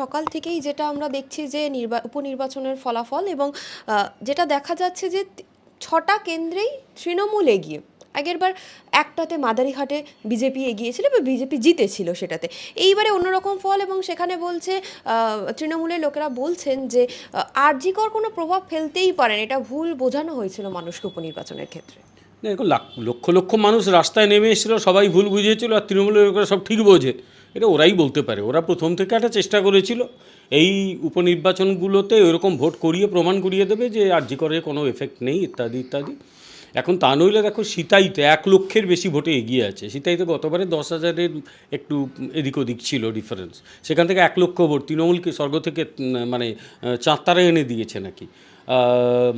সকাল থেকেই যেটা আমরা দেখছি যে নির্বা, উপনির্বাচনের ফলাফল এবং যেটা দেখা যাচ্ছে যে ছটা কেন্দ্রেই তৃণমূল এগিয়ে। আগেরবার একটাতে মাদারিহাটে বিজেপি এগিয়েছিল বা বিজেপি জিতেছিল সেটাতে। এইবারে অন্যরকম ফল এবং সেখানে বলছে তৃণমূলের লোকেরা বলছেন যে আরজিকর কোনো প্রভাব ফেলতেই পারেন, এটা ভুল বোঝানো হয়েছিল মানুষকে উপনির্বাচনের ক্ষেত্রে। লক্ষ লক্ষ মানুষ রাস্তায় নেমে এসেছিল, সবাই ভুল বুঝিয়েছিল, আর তৃণমূলের লোকেরা সব ঠিক বোঝে। এটা ওরাই বলতে পারে। ওরা প্রথম থেকে একটা চেষ্টা করেছিল। এই উপনির্বাচনগুলোতে ওইরকম ভোট করিয়ে, প্রমাণ করিয়ে দেবে যে আরজি করে কোনো এফেক্ট নেই, ইত্যাদি ইত্যাদি। এখন তা নইলে দেখো সীতাইতে এক লক্ষের বেশি ভোটে এগিয়ে আছে। সীতাইতে গতবারে দশ হাজারের একটু এদিক ওদিক ছিল ডিফারেন্স সেখান থেকে এক লক্ষ ভোট। তৃণমূলকে স্বর্গ থেকে মানে চাঁদতারা এনে দিয়েছে নাকি।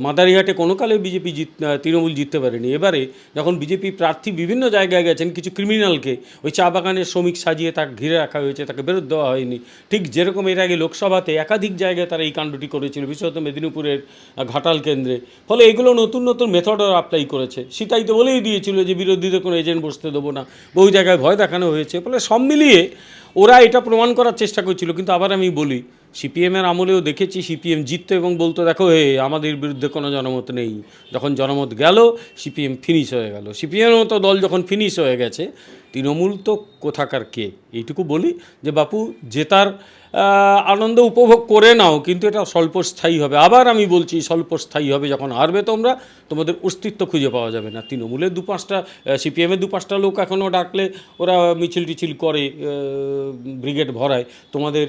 মাদারিহাটে কোনো কালে বিজেপি জিত তৃণমূল জিততে পারেনি। এবারে যখন বিজেপি প্রার্থী বিভিন্ন জায়গায় গেছেন, কিছু ক্রিমিনালকে ওই চা বাগানের শ্রমিক সাজিয়ে তাকে ঘিরে রাখা হয়েছে, তাকে বেরোত দেওয়া হয়নি। ঠিক যেরকম এর আগে লোকসভাতে একাধিক জায়গায় তারা এই কাণ্ডটি করেছিল, বিশেষত মেদিনীপুরের ঘাটাল কেন্দ্রে। ফলে এগুলো নতুন নতুন মেথডও অ্যাপ্লাই করেছে। সীতাই তো বলেই দিয়েছিল যে বিরোধীদের কোনো এজেন্ট বসতে দেবো না। বহু জায়গায় ভয় দেখানো হয়েছে। ফলে সব মিলিয়ে ওরা এটা প্রমাণ করার চেষ্টা করছিল, কিন্তু আবার আমি বলি সিপিএমের আমলেও দেখেছি সিপিএম জিততো এবং বলতো, দেখো হে আমাদের বিরুদ্ধে কোনো জনমত নেই। যখন জনমত গেল, সিপিএম ফিনিশ হয়ে গেল। সিপিএমের মতো দল যখন ফিনিশ হয়ে গেছে তৃণমূল তো কোথাকার কে? এইটুকু বলি যে বাপু জেতার আনন্দ উপভোগ করে নাও, কিন্তু এটা স্বল্পস্থায়ী হবে। আবার আমি বলছি স্বল্পস্থায়ী হবে যখন হারবে তোমরা, তোমাদের অস্তিত্ব খুঁজে পাওয়া যাবে না। তৃণমূলের দু পাঁচটা সিপিএমের দু পাঁচটা লোক এখনও ডাকলে ওরা মিছিল টিছিল করে ব্রিগেড ভরায়। তোমাদের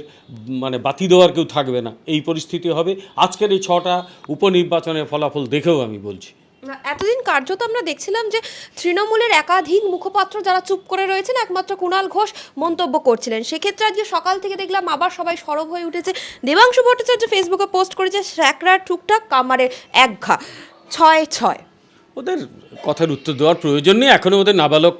মানে বাতি দেওয়ার কেউ থাকবে না। এই পরিস্থিতি হবে। আজকের এই ছটা উপনির্বাচনের ফলাফল দেখেও আমি বলছি। এতদিন কার্যত আমরা দেখছিলাম যে তৃণমূলের একাধিক মুখপাত্র যারা চুপ করে রয়েছেন, একমাত্র কুণাল ঘোষ মন্তব্য করছিলেন। সেক্ষেত্রে আজকে সকাল থেকে দেখলাম আবার সবাই সরব হয়ে উঠেছে। দেবাংশু ভট্টাচার্য ফেসবুকে পোস্ট করেছে স্যাকরা টুকটাক কামারে এক ঘা। ছয় ছয়। ওদের কথার উত্তর দেওয়ার প্রয়োজন নেই। এখনও ওদের নাবালক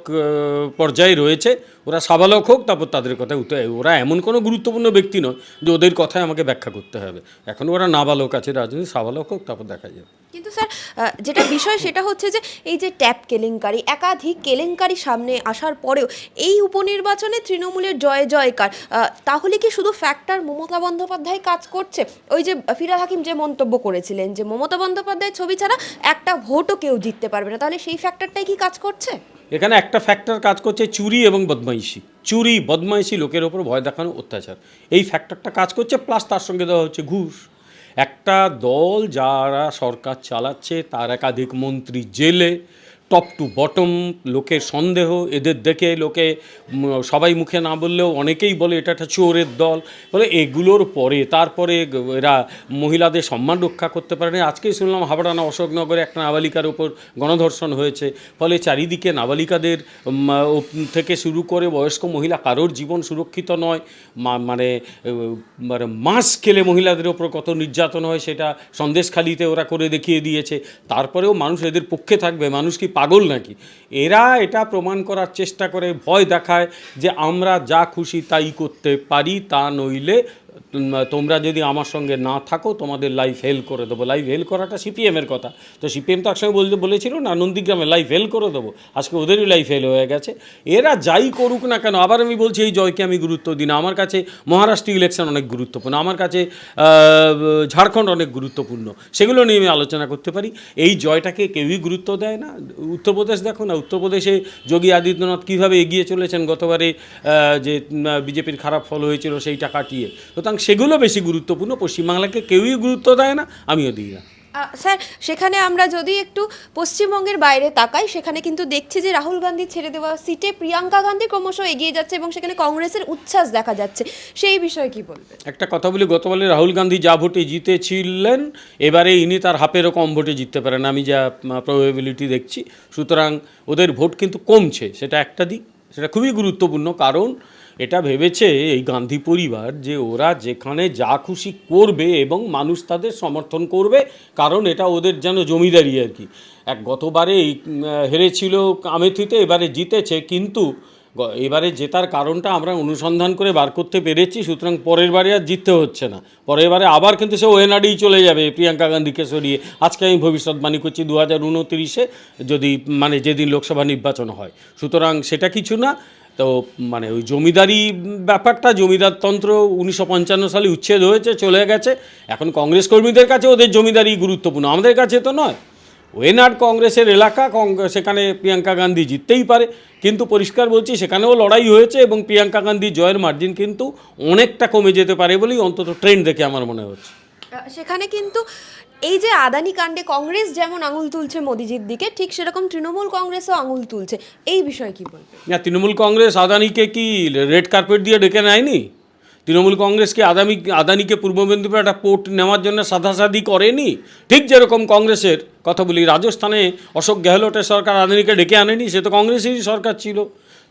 পর্যায়ে রয়েছে। ওরা সাবালক হোক, তারপর তাদের কথায় উত্তর, ওরা এমন কোনো গুরুত্বপূর্ণ ব্যক্তি নয় যে ওদের কথায় আমাকে ব্যাখ্যা করতে হবে। এখন ওরা নাবালক আছে, রাজনীতি সাবালক হোক, তারপর দেখা যাবে। কিন্তু স্যার যেটা বিষয় সেটা হচ্ছে যে এই যে ট্যাপ কেলেঙ্কারি, একাধিক কেলেঙ্কারি সামনে আসার পরেও এই উপনির্বাচনে তৃণমূলের জয় জয়কার তাহলে কি শুধু ফ্যাক্টর মমতা বন্দ্যোপাধ্যায় কাজ করছে? ওই যে ফিরাদ হাকিম যে মন্তব্য করেছিলেন যে মমতা বন্দ্যোপাধ্যায় ছবি ছাড়া একটা ভোটও কেউ জিততে পারবে না, তাহলে সেই ফ্যাক্টরটাই কি কাজ করছে? এখানে একটা ফ্যাক্টর কাজ করছে চুরি এবং বদমাইশি। চুরি, বদমাইশি লোকের ওপর ভয় দেখানো অত্যাচার। এই ফ্যাক্টরটা কাজ করছে প্লাস তার সঙ্গে দেওয়া হচ্ছে ঘুষ। একটা দল যারা সরকার চালাচ্ছে, তার একাধিক মন্ত্রী জেলে। টপ টু বটম লোকের সন্দেহ, এদের দেখে লোকে সবাই মুখে না বললেও অনেকেই বলে এটা একটা চোরের দল। বলে এগুলোর পরে, তারপরে এরা মহিলাদের সম্মান রক্ষা করতে পারে না আজকেই শুনলাম হাবড়ানা অশোকনগরে একটা নাবালিকার ওপর গণধর্ষণ হয়েছে। ফলে চারিদিকে নাবালিকাদের থেকে শুরু করে বয়স্ক মহিলা কারোর জীবন সুরক্ষিত নয়। মানে মানে মাস খেলে মহিলাদের ওপর কত নির্যাতন হয় সেটা সন্দেশখালিতে ওরা করে দেখিয়ে দিয়েছে। তারপরেও মানুষ এদের পক্ষে থাকবে। মানুষ কি পাগল নাকি? এরা এটা প্রমাণ করার চেষ্টা করে, ভয় দেখায় যে আমরা যা খুশি তাই করতে পারি, তা নইলে তোমরা যদি আমার সঙ্গে না থাকো, তোমাদের লাইফ হেল করে দেবো। লাইফ হেল করাটা সিপিএমের কথা। তো সিপিএম তো একসঙ্গে বলতে, বলেছিল না, নন্দীগ্রামে লাইফ হেল করে দেবো। আজকে ওদেরই লাইফ হেল হয়ে গেছে। এরা যাই করুক না কেন, আবার আমি বলছি, এই জয়কে আমি গুরুত্ব দিই না। আমার কাছে মহারাষ্ট্র ইলেকশন অনেক গুরুত্বপূর্ণ। আমার কাছে ঝাড়খণ্ড অনেক গুরুত্বপূর্ণ। সেগুলো নিয়ে আমি আলোচনা করতে পারি। এই জয়টাকে কেউই গুরুত্ব দেয় না। উত্তরপ্রদেশ দেখো না, উত্তরপ্রদেশে যোগী আদিত্যনাথ কীভাবে এগিয়ে চলেছেন গতবারে যে বিজেপির খারাপ ফল হয়েছিল সেইটা কাটিয়ে সুতরাং সেগুলো বেশি গুরুত্বপূর্ণ। পশ্চিমবাংলাকে কেউই গুরুত্ব দেয় না আমিও দিই না। স্যার সেখানে আমরা যদি একটু পশ্চিমবঙ্গের বাইরে তাকাই সেখানে কিন্তু দেখছি যে রাহুল গান্ধী ছেড়ে দেওয়া সিটে প্রিয়াঙ্কা গান্ধী ক্রমশ এগিয়ে যাচ্ছে এবং সেখানে কংগ্রেসের উচ্ছ্বাস দেখা যাচ্ছে। সেই বিষয়ে কি বলবেন? একটা কথা বলি গতবারে রাহুল গান্ধী যা ভোটে জিতেছিলেন এবারে ইনি তার হাফেরও কম ভোটে জিততে পারেন আমি যা প্রবাবিলিটি দেখছি। সুতরাং ওদের ভোট কিন্তু কমছে সেটা একটা দিক সেটা খুবই গুরুত্বপূর্ণ। কারণ এটা ভেবেছে এই গান্ধী পরিবার যে ওরা যেখানে যা খুশি করবে এবং মানুষ তাদের সমর্থন করবে, কারণ এটা ওদের যেন জমিদারি আর কি। এক গতবারে হেরেছিল আমেথিতে এবারে জিতেছে, কিন্তু এবারে জেতার কারণটা আমরা অনুসন্ধান করে বার করতে পেরেছি, সুতরাং পরের বারে আর জিততে হচ্ছে না। পরের বারে আবার কিন্তু সে ওয়েনাডেই চলে যাবে, প্রিয়াঙ্কা গান্ধীকে সরিয়ে। আজকে আমি ভবিষ্যৎবাণী করছি দু হাজার উনতিরিশে, যদি মানে যেদিন লোকসভা নির্বাচন হয়। সুতরাং সেটা কিছু না তো মানে ওই জমিদারি ব্যাপারটা জমিদারতন্ত্র উনিশশো পঞ্চান্ন সালে উচ্ছেদ হয়েছে, চলে গেছে। এখন কংগ্রেস কর্মীদের কাছে ওদের জমিদারি গুরুত্বপূর্ণ। আমাদের কাছে তো নয়। ওয়েনাড কংগ্রেসের এলাকা সেখানে প্রিয়াঙ্কা গান্ধী জিততেই পারে। কিন্তু পরিষ্কার বলছি, সেখানেও লড়াই হয়েছে এবং প্রিয়াঙ্কা গান্ধী জয়ের মার্জিন কিন্তু অনেকটা কমে যেতে পারে বলেই অন্তত ট্রেন্ড দেখে আমার মনে হচ্ছে। সেখানে কিন্তু এই যে আদানি কাণ্ডে কংগ্রেস যেমন আঙুল তুলছে মোদিজির দিকে, ঠিক সেরকম তৃণমূল কংগ্রেসও আঙুল তুলছে। এই বিষয়ে কি বলবে না, তৃণমূল কংগ্রেস আদানিকে কি রেড কার্পেট দিয়ে ডেকে নেয়নি? তৃণমূল কংগ্রেসকে আদানি আদানিকে পূর্ব মেদিনীপুরে একটা পোর্ট নেওয়ার জন্য সাধাসাধি করেনি? ঠিক যেরকম কংগ্রেসের কথা বলি, রাজস্থানে অশোক গেহলোটের সরকার আদানিকে ডেকে আনেনি, সে তো কংগ্রেসেরই সরকার ছিল।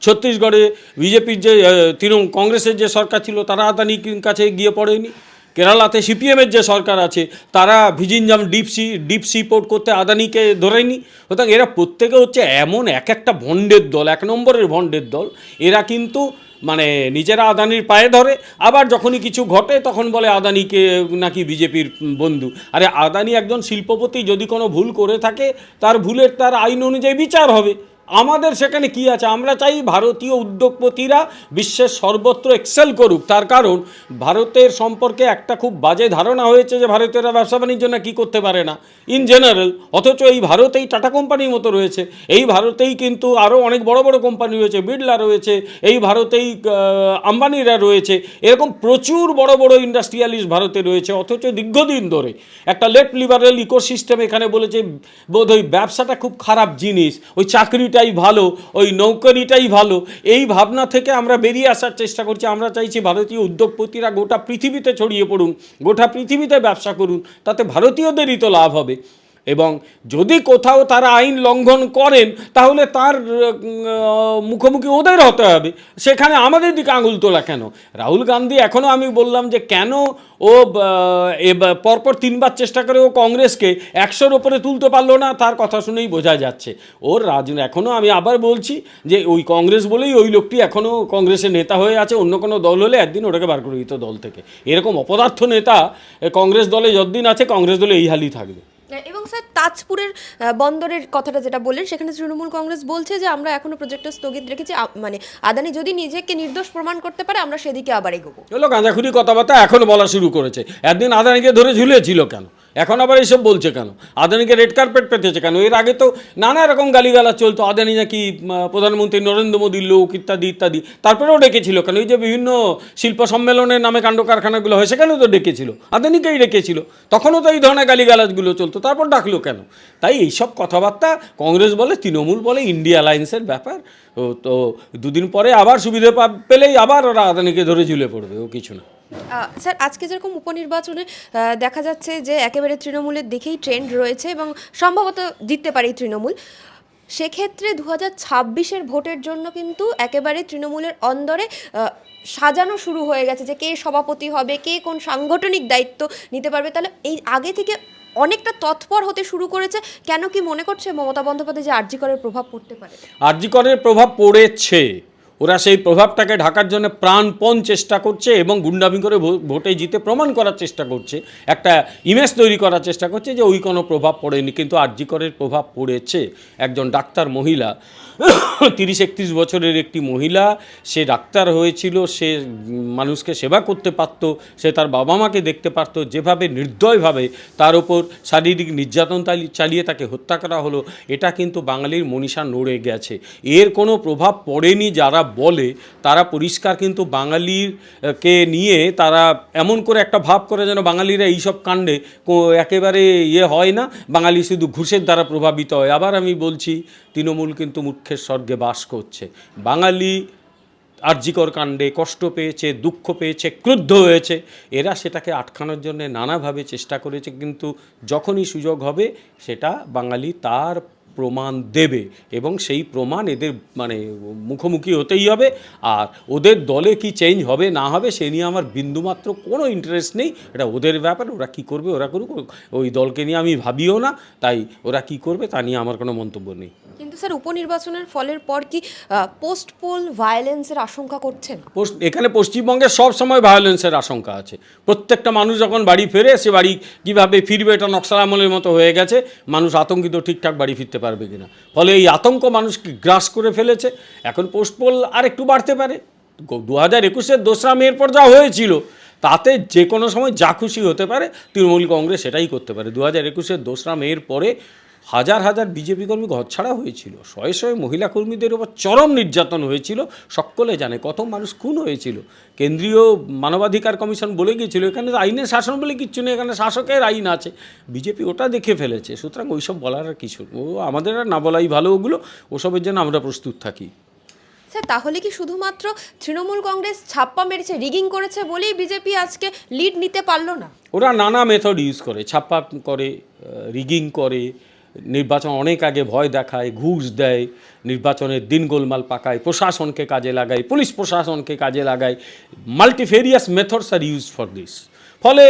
ছত্তিশগড়ে বিজেপির যে তৃণমূল, কংগ্রেসের যে সরকার ছিল, তারা আদানির কাছে গিয়ে পড়েনি। কেরালাতে সিপিএমের যে সরকার আছে, তারা Vizhinjam deep sea, deep port করতে আদানিকে ধরেনি। সুতরাং এরা প্রত্যেকে হচ্ছে এমন এক একটা ভণ্ডের দল, এক নম্বরের ভণ্ডের দল। এরা কিন্তু মানে নিজেরা আদানির পায়ে ধরে। আবার যখনই কিছু ঘটে, তখন বলে আদানিকে নাকি বিজেপির বন্ধু। আরে আদানি একজন শিল্পপতি, যদি কোনো ভুল করে থাকে, তার ভুলের তার আইন অনুযায়ী বিচার হবে। আমাদের সেখানে কি আছে? আমরা চাই ভারতীয় উদ্যোগপতিরা বিশ্বের সর্বত্র এক্সেল করুক। তার কারণ, ভারতের সম্পর্কে একটা খুব বাজে ধারণা হয়েছে যে ভারতীয়রা ব্যবসা বাণিজ্য না কী করতে পারে না। ইন জেনারেল অথচ এই ভারতেই টাটা কোম্পানির মতো রয়েছে। এই ভারতেই কিন্তু আরও অনেক বড় বড় কোম্পানি রয়েছে, বিড়লা রয়েছে, এই ভারতেই আম্বানিরা রয়েছে। এরকম প্রচুর বড় বড় ইন্ডাস্ট্রিয়ালিস্ট ভারতে রয়েছে, অথচ দীর্ঘদিন ধরে একটা লেট লিবারেল ইকোসিস্টেম এখানে বলেছে বোধ ব্যবসাটা খুব খারাপ জিনিস, ওই চাকরিটাই ভালো, ওই নৌকরিটাই ভালো। এই ভাবনা থেকে আমরা বেরিয়ে আসার চেষ্টা করছি। আমরা চাইছি ভারতীয় উদ্যোগপতিরা গোটা পৃথিবীতে ছড়িয়ে পড়ুন, গোটা পৃথিবীতে ব্যবসা করুন, তাতে ভারতীয়দেরই তো লাভ হবে। এবং যদি কোথাও তারা আইন লঙ্ঘন করেন, তাহলে তার মুখোমুখি ওদের হতে হবে। সেখানে আমাদের দিকে আঙুল তোলা কেন? রাহুল গান্ধী এখনও আমি বললাম যে কেন ও পরপর তিনবার চেষ্টা করে ও কংগ্রেসকে একশোর ওপরে তুলতে পারল না, তার কথা শুনেই বোঝা যাচ্ছে। ওর রাজ এখনও আমি আবার বলছি যে ওই কংগ্রেস বলেই ওই লোকটি এখনও কংগ্রেসের নেতা হয়ে আছে, অন্য কোনো দল হলে একদিন ওটাকে বার করে দিত দল থেকে। এরকম অপদার্থ নেতা কংগ্রেস দলে যতদিন আছে, কংগ্রেস দলে এই হালই থাকবে। এবং স্যার, তাজপুরের বন্দরের কথাটা যেটা বললেন, সেখানে তৃণমূল কংগ্রেস বলছে যে, আমরা এখনও প্রজেক্টটা স্থগিত রেখেছি। মানে আদানি যদি নিজেকে নির্দোষ প্রমাণ করতে পারে, আমরা সেদিকে আবার এগোবো। চলো গাঁজাখুরি কথাবার্তা এখন বলা শুরু করেছে। একদিন আদানিকে ধরে ঝুলিয়েছিল কেন? এখন আবার এইসব বলছে কেন? আদানিকে রেড কার্পেট পেতেছে কেন? এর আগে তো নানা রকম গালিগালা চলতো, আদানি নাকি প্রধানমন্ত্রী নরেন্দ্র মোদীর লোক, ইত্যাদি ইত্যাদি। তারপরেও ডেকেছিল কেন? এই যে বিভিন্ন শিল্প সম্মেলনের নামে কাণ্ড কারখানাগুলো হয় সেখানেও তো ডেকেছিল? আদানিকেই ডেকেছিল। তখনও তো এই ধরনের গালিগালাজগুলো চলতো, তারপর ডাকলো কেন? তাই এইসব কথাবার্তা কংগ্রেস বলে, তৃণমূল বলে ইন্ডিয়া অ্যালায়েন্সের ব্যাপার। তো দুদিন পরে আবার সুবিধে পেলেই আবার ওরা আদানিকে ধরে ঝুলে পড়বে, ও কিছু না। স্যার, আজকে যেরকম উপনির্বাচনে দেখা যাচ্ছে যে একেবারে তৃণমূলের দিকেই ট্রেন্ড রয়েছে এবং সম্ভবত জিততে পারে তৃণমূল। সেক্ষেত্রে দু হাজার ছাব্বিশের ভোটের জন্য কিন্তু একেবারে তৃণমূলের অন্দরে সাজানো শুরু হয়ে গেছে যে কে সভাপতি হবে, কে কোন সাংগঠনিক দায়িত্ব নিতে পারবে। তাহলে এই আগে থেকে অনেকটা তৎপর হতে শুরু করেছে, কেন কি মনে করছে মমতা বন্দ্যোপাধ্যায় যে আর্জি করার প্রভাব পড়তে পারে? আর্যিকরের প্রভাব পড়েছে। ওরা সেই প্রভাবটাকে ঢাকার জন্য প্রাণপণ চেষ্টা করছে এবং গুন্ডামি করে ভোটে জিতে প্রমাণ করার চেষ্টা করছে। একটা ইমেজ তৈরি করার চেষ্টা করছে যে ওই কোনো প্রভাব পড়েনি, কিন্তু আর্যিকরের প্রভাব পড়েছে। একজন ডাক্তার মহিলা, তিরিশ একত্রিশ বছরের একটি মহিলা, সে ডাক্তার হয়েছিল, সে মানুষকে সেবা করতে পারত, সে তার বাবা মাকে দেখতে পারত, যেভাবে নির্দয়ভাবে তার ওপর শারীরিক নির্যাতন চালিয়ে তাকে হত্যা করা হলো, এটা কিন্তু বাঙালির মনীষা নড়ে গেছে। এর কোনো প্রভাব পড়েনি যারা বলে, তারা পরিষ্কার কিন্তু বাঙালির কে নিয়ে তারা এমন করে একটা ভাব করে যেন বাঙালিরা এইসব কাণ্ডে একেবারে ইয়ে হয় না। বাঙালি শুধু ঘুষের দ্বারা প্রভাবিত হয়। আবার আমি বলছি, তৃণমূল কিন্তু মুখ্যের স্বর্গে বাস করছে। বাঙালি আর্যিকর কাণ্ডে কষ্ট পেয়েছে, দুঃখ পেয়েছে, ক্রুদ্ধ হয়েছে। এরা সেটাকে আটকানোর জন্য নানাভাবে চেষ্টা করেছে, কিন্তু যখনই সুযোগ হবে, সেটা বাঙালি তার প্রমাণ দেবে এবং সেই প্রমাণ এদের মানে মুখোমুখি হতেই হবে। আর ওদের দলে কি চেঞ্জ হবে না হবে সে নিয়ে আমার বিন্দুমাত্র কোনো ইন্টারেস্ট নেই। এটা ওদের ব্যাপার ওরা কি করবে ওরা করুক ওই দলকে নিয়ে আমি ভাবিও না। তাই ওরা কি করবে তা নিয়ে আমার কোনো মন্তব্য নেই। কিন্তু স্যার উপনির্বাচনের ফলের পর কি পোস্ট পোল ভায়োলেন্সের আশঙ্কা করছেন? এখানে পশ্চিমবঙ্গে সব সময় ভায়োলেন্সের আশঙ্কা আছে। প্রত্যেকটা মানুষ যখন বাড়ি ফেরে সে বাড়ি কীভাবে ফিরবে এটা নকশাল আমলের মতো হয়ে গেছে। মানুষ আতঙ্কিত ঠিকঠাক বাড়ি ফিরতে পারে পারবে কিনা। ফলে এই আতঙ্ক মানুষকে গ্রাস করে ফেলেছে? এখন পোস্ট পোল আর একটু বাড়তে পারে। দু হাজার একুশের দোসরা মেয়ের পর যা হয়েছিল, তাতে যে কোনো সময় যা খুশি হতে পারে, তৃণমূল কংগ্রেস সেটাই করতে পারে। দু হাজার একুশের দোসরা মেয়ের পরে হাজার হাজার বিজেপি কর্মী ঘরছাড়া হয়েছিল। শয়ে শয়ে মহিলা কর্মীদের উপর চরম নির্যাতন হয়েছিল। সকলে জানে কত মানুষ খুন হয়েছিল। কেন্দ্রীয় মানবাধিকার কমিশন বলে গিয়েছিল এখানে তো আইনের শাসন বলে কিচ্ছু নেই এখানে শাসকের আইন আছে। বিজেপি ওটা দেখে ফেলেছে। সুতরাং ওইসব বলার আর কিছু ও আমাদের আর না বলাই ভালো ওগুলো। ওসবের জন্য আমরা প্রস্তুত থাকি। স্যার তাহলে কি শুধুমাত্র তৃণমূল কংগ্রেস ছাপ্পা মেরেছে রিগিং করেছে বলেই বিজেপি আজকে লিড নিতে পারল না? ওরা নানা মেথড ইউজ করে। ছাপ্পা করে রিগিং করে নির্বাচন অনেক আগে ভয় দেখায়, ঘুষ দেয়, নির্বাচনের দিন গোলমাল পাকায়, প্রশাসনকে কাজে লাগায়, পুলিশ প্রশাসনকে কাজে লাগায়। Multifarious methods are use for this ফলে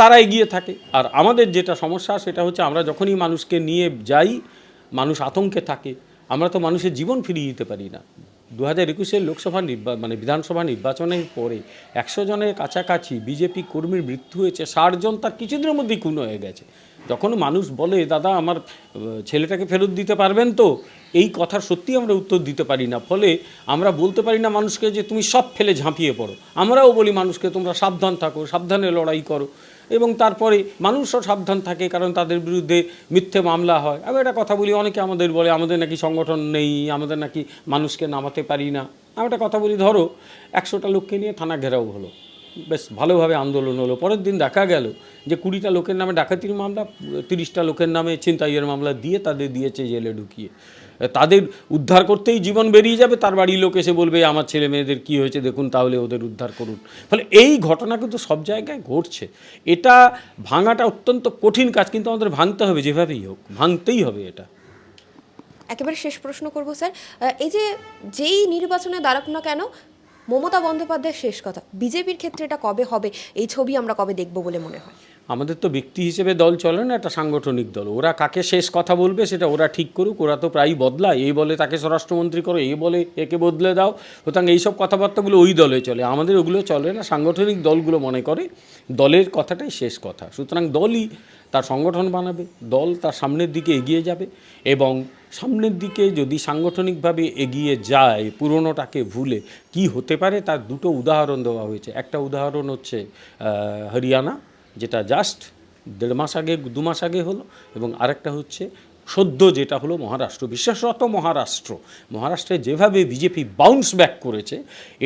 তারা এগিয়ে থাকে। আর আমাদের যেটা সমস্যা, সেটা হচ্ছে আমরা যখনই মানুষকে নিয়ে যাই, মানুষ আতঙ্কে থাকে, আমরা তো মানুষের জীবন ফিরিয়ে দিতে পারি না। দু হাজার একুশের লোকসভা নির্বা মানে বিধানসভা নির্বাচনের পরে একশো জনের কাছাকাছি বিজেপি কর্মীর মৃত্যু হয়েছে, ষাট জন তার কিছুদিনের মধ্যেই খুন হয়ে গেছে। যখন মানুষ বলে, দাদা, আমার ছেলেটাকে ফেরত দিতে পারবেন তো? এই কথার সত্যি আমরা উত্তর দিতে পারি না। ফলে আমরা বলতে পারি না মানুষকে যে, তুমি সব ফেলে ঝাঁপিয়ে পড়ো। আমরাও বলি মানুষকে, তোমরা সাবধান থাকো, সাবধানে লড়াই করো। এবং তারপরে মানুষও সাবধান থাকে কারণ তাদের বিরুদ্ধে মিথ্যে মামলা হয়। আমি একটা কথা বলি, অনেকে আমাদের বলে, আমাদের নাকি সংগঠন নেই, আমাদের নাকি মানুষকে নামাতে পারি না। আমি একটা কথা বলি, ধরো, একশোটা লোককে নিয়ে থানা ঘেরাও হলো। বেশ ভালোভাবে আন্দোলন হলো। পরের দিন দেখা গেল যে কুড়িটা লোকের নামে ডাকাতির মামলা, তিরিশটা লোকের নামে ছিনতাইয়ের মামলা দিয়ে তাদের দিয়েছে জেলে ঢুকিয়ে। তাদের উদ্ধার করতেই জীবন বেরিয়ে যাবে, তার বাড়ির লোক এসে বলবে, আমার ছেলে মেয়েদের কী হয়েছে? দেখুন তাহলে ওদের উদ্ধার করুন। ফলে এই ঘটনা কিন্তু সব জায়গায় ঘটছে। এটা ভাঙাটা অত্যন্ত কঠিন কাজ, কিন্তু আমাদের ভাঙতে হবে, যেভাবেই হোক, ভাঙতেই হবে এটা। একেবারে শেষ প্রশ্ন করব, স্যার। এই যে যেই নির্বাচনে দাঁড়াক না কেন মমতা বন্দ্যোপাধ্যায়ের শেষ কথা, বিজেপির ক্ষেত্রে এটা কবে হবে, এই ছবি আমরা কবে দেখব বলে মনে হয়? আমাদের তো ব্যক্তি হিসেবে দল চলে না, একটা সাংগঠনিক দল। ওরা কাকে শেষ কথা বলবে সেটা ওরা ঠিক করুক, ওরা তো প্রায়ই বদলায়। এই বলে তাকে স্বরাষ্ট্রমন্ত্রী করো, এই বলে একে বদলে দাও। সুতরাং এইসব কথাবার্তাগুলো ওই দলে চলে। আমাদের ওগুলো চলে না, সাংগঠনিক দলগুলো মনে করে দলের কথাটাই শেষ কথা। সুতরাং দলই তার সংগঠন বানাবে, দল তার সামনের দিকে এগিয়ে যাবে এবং সামনের দিকে যদি সাংগঠনিকভাবে এগিয়ে যায় পুরনোটাকে ভুলে, কি হতে পারে তার দুটো উদাহরণ দেওয়া হয়েছে। একটা উদাহরণ হচ্ছে হরিয়ানা, যেটা জাস্ট দেড় মাস আগে, দু মাস আগে হলো এবং আরেকটা হচ্ছে সদ্য যেটা হলো মহারাষ্ট্র বিশেষত মহারাষ্ট্র। মহারাষ্ট্রে যেভাবে বিজেপি বাউন্স ব্যাক করেছে,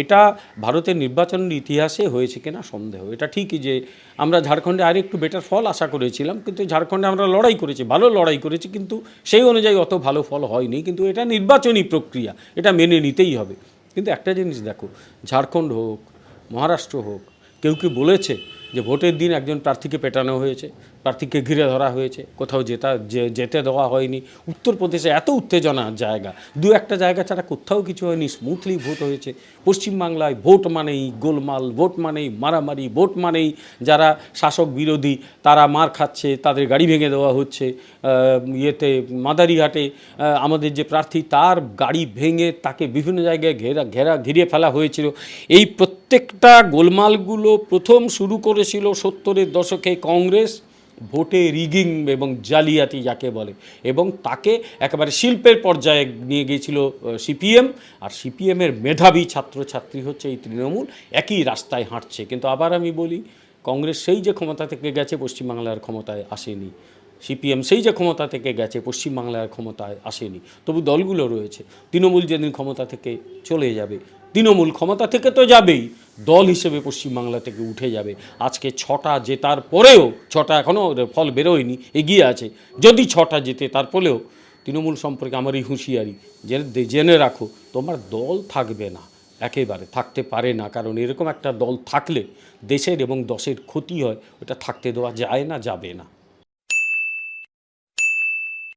এটা ভারতের নির্বাচনের ইতিহাসে হয়েছে কিনা সন্দেহ। এটা ঠিকই যে আমরা ঝাড়খণ্ডে আর একটু বেটার ফল আশা করেছিলাম, কিন্তু ঝাড়খণ্ডে আমরা লড়াই করেছি, ভালো লড়াই করেছি, কিন্তু সেই অনুযায়ী অত ভালো ফল হয়নি। কিন্তু এটা নির্বাচনী প্রক্রিয়া, এটা মেনে নিতেই হবে। কিন্তু একটা জিনিস দেখো, ঝাড়খণ্ড হোক, মহারাষ্ট্র হোক, কেউ কি বলেছে যে ভোটের দিন একজন প্রার্থীকে পেটানো হয়েছে, প্রার্থীকে ঘিরে ধরা হয়েছে, কোথাও যেতা যেতে দেওয়া হয়নি। উত্তরপ্রদেশে এত উত্তেজনার জায়গা, দু একটা জায়গা ছাড়া কোথাও কিছু হয়নি স্মুথলি ভোট হয়েছে। পশ্চিমবাংলায় ভোট মানেই গোলমাল ভোট মানেই মারামারি ভোট মানেই যারা শাসক বিরোধী, তারা মার খাচ্ছে, তাদের গাড়ি ভেঙে দেওয়া হচ্ছে। ইয়েতে মাদারিহাটে আমাদের যে প্রার্থী, তার গাড়ি ভেঙে তাকে বিভিন্ন জায়গায় ঘেরা ঘেরা ঘিরে ফেলা হয়েছিল। এই প্রত্যেকটা গোলমালগুলো প্রথম শুরু করেছিল সত্তরের দশকে কংগ্রেস, ভোটে রিগিং এবং জালিয়াতি যাকে বলে এবং তাকে একেবারে শিল্পের পর্যায়ে নিয়ে গিয়েছিল সিপিএম আর সিপিএমের মেধাবী ছাত্রছাত্রী হচ্ছে এই তৃণমূল, একই রাস্তায় হাঁটছে। কিন্তু আবার আমি বলি, কংগ্রেস সেই যে ক্ষমতা থেকে গেছে, পশ্চিমবাংলার ক্ষমতায় আসেনি। সিপিএম সেই যে ক্ষমতা থেকে গেছে, পশ্চিমবাংলার ক্ষমতায় আসেনি, তবু দলগুলো রয়েছে। তৃণমূল যেদিন ক্ষমতা থেকে চলে যাবে, তৃণমূল ক্ষমতা থেকে তো যাবেই, দল হিসেবে পশ্চিমবাংলা থেকে উঠে যাবে। আজকে ছটা জেতার পরেও, ছটা এখনও ফল বেরোয়নি, এগিয়ে আছে। যদি ছটা জেতে তারপরেও তৃণমূল সম্পর্কে আমার এই হুঁশিয়ারি জেনে জেনে রাখো, তোমার দল থাকবে না, একেবারে থাকতে পারে না, কারণ এরকম একটা দল থাকলে দেশের এবং দশের ক্ষতি হয়, ওটা থাকতে দেওয়া যায় না, যাবে না।